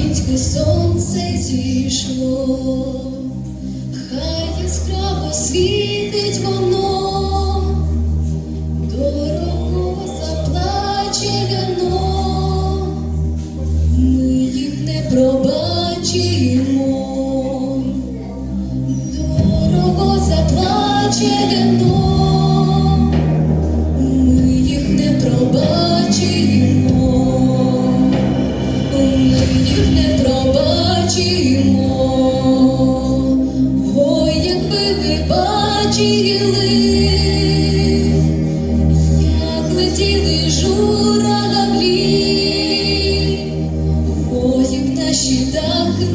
Українське сонце зійшло, хай яскраво світить воно, дорого заплаче вино, ми їх не пробачимо, дорого заплаче журавлі, на в наші так